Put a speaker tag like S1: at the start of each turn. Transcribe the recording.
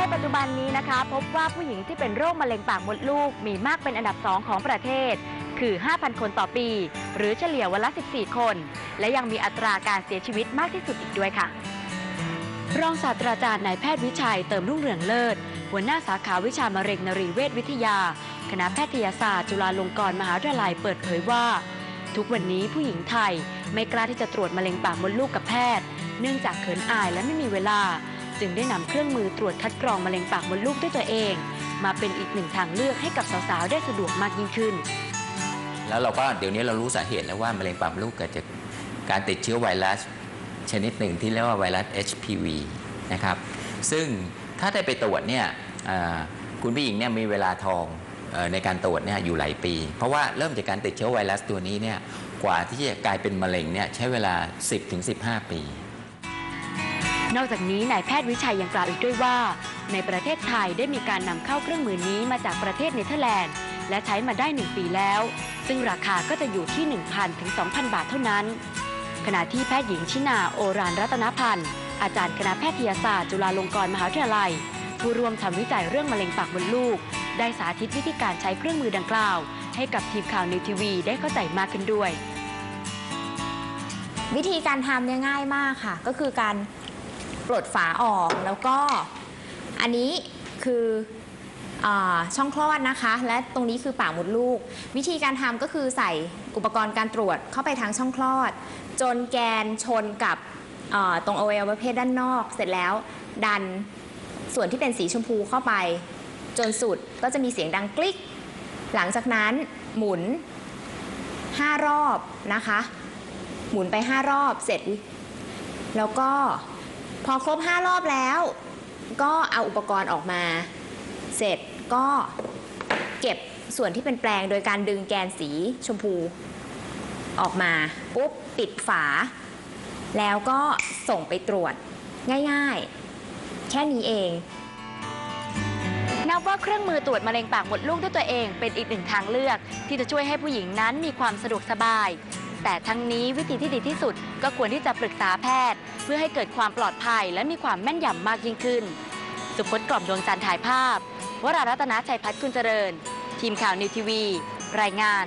S1: ในปัจจุบันนี้นะคะ พบว่าผู้หญิงที่เป็นโรคมะเร็งปากมดลูกมีมากเป็นอันดับ2ของประเทศ คือ 5,000 คนต่อปี หรือเฉลี่ยวันละ 14 คน และยังมีอัตราการเสียชีวิตมากที่สุดอีกด้วยค่ะ รองศาสตราจารย์นายแพทย์วิชัยเติมรุ่งเรืองเลิศ หัวหน้าสาขาวิชามะเร็งนรีเวชวิทยา คณะแพทยศาสตร์ จุฬาลงกรณ์มหาวิทยาลัยเปิดเผยว่า ทุกวันนี้ผู้หญิงไทยไม่กล้าที่จะตรวจมะเร็งปากมดลูกกับแพทย์ เนื่องจากเขินอายและไม่มีเวลา จึงได้นำเครื่องมือตรวจคัดกรองมะเร็งปากมดลูกด้วยตัวเอง มาเป็นอีกหนึ่งทางเลือกให้กับสาวๆได้สะดวกมากยิ่งขึ้น
S2: แล้วเราก็เดี๋ยวนี้เรารู้สาเหตุแล้วว่ามะเร็งปากมดลูกเกิดจากการติดเชื้อไวรัส ชนิดหนึ่งที่เรียกว่าไวรัส HPV นะครับซึ่งถ้าได้ไปตรวจเนี่ยคุณผู้หญิงเนี่ยมีเวลาทองอในการตรวจเนี่ยอยู่หลายปี เพราะว่าเริ่มจากการติดเชื้อไวรัสตัวนี้เนี่ยกว่าที่จะกลายเป็นมะเร็งเนี่ยใช้เวลา 10-15 ปี
S1: นอกจากนี้นายแพทย์วิชัยยังกล่าวอีกด้วยว่า ในประเทศไทยได้มีการนำเข้าเครื่องมือนี้มาจากประเทศเนเธอร์แลนด์ และใช้มาได้ 1 ปีแล้ว ซึ่งราคาก็จะอยู่ที่ 1,000 ถึง 2,000 บาทเท่านั้น ขณะที่แพทย์หญิงชินาโอรานรัตนพันธ์ อาจารย์คณะแพทยศาสตร์จุฬาลงกรณ์มหาวิทยาลัย ผู้ร่วมทำวิจัยเรื่องมะเร็งปากมดลูก ได้สาธิตวิธีการใช้เครื่องมือดังกล่าว ให้กับทีมข่าวนิวทีวีได้เข้าใจมากขึ้นด้วย
S3: วิธีการทำเนี่ยง่ายมากค่ะ ก็คือการ ปลดฝาออกแล้วก็อันนี้คืออาช่องคลอดนะคะ และตรงนี้คือปากมดลูก วิธีการทำก็คือใส่อุปกรณ์การตรวจเข้าไปทางช่องคลอด จนแกนชนกับอ่าตรงอวัยวะเพศด้านนอก เสร็จแล้วดันส่วนที่เป็นสีชมพูเข้าไป จนสุดก็จะมีเสียงดังกลิกหลังจากนั้นหมุน 5 รอบนะคะ หมุนไป 5 รอบเสร็จ แล้วก็ พอครบ 5 รอบแล้ว ก็เอาอุปกรณ์ออกมา เสร็จก็เก็บส่วนที่เป็นแปลงโดยการดึงแกนสีชมพู ออกมาปุ๊บปิดฝา แล้วก็ส่งไปตรวจง่ายๆ แค่นี้เอง
S1: นับว่าเครื่องมือตรวจมะเร็งปากมดลูกด้วยตัวเองเป็นอีกหนึ่งทางเลือก ที่จะช่วยให้ผู้หญิงนั้นมีความสะดวกสบาย แต่ทั้งนี้วิธีที่ดีที่สุดก็ควรที่จะปรึกษาแพทย์ เพื่อให้เกิดความปลอดภัย และมีความแม่นยำมากยิ่งขึ้น สุพจน์กล่อมดวงจันทร์ถ่ายภาพ วรารัตนชัยพัฒน์คุณเจริญ ทีมข่าวนิวทีวี รายงาน